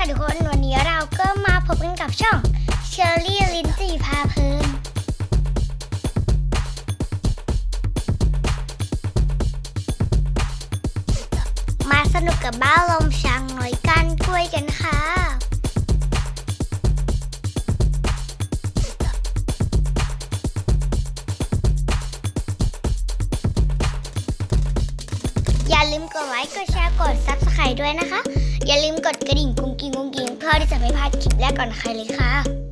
ค่ะทุกคน วันนี้เราก็มาพบกันกับช่องเชอรี่ลินจีพาเพลินมาสนุกกับบ้าลมช้างน้อยกันกล้วย อย่าลืมกดไลค์กดแชร์กดซับสไครต์ด้วยนะคะ อย่าลืมกดกระดิ่งกุ้งกิ้งกุ้งกิ้งเพื่อที่จะไม่พลาดคลิปแรกก่อนใครเลยค่ะ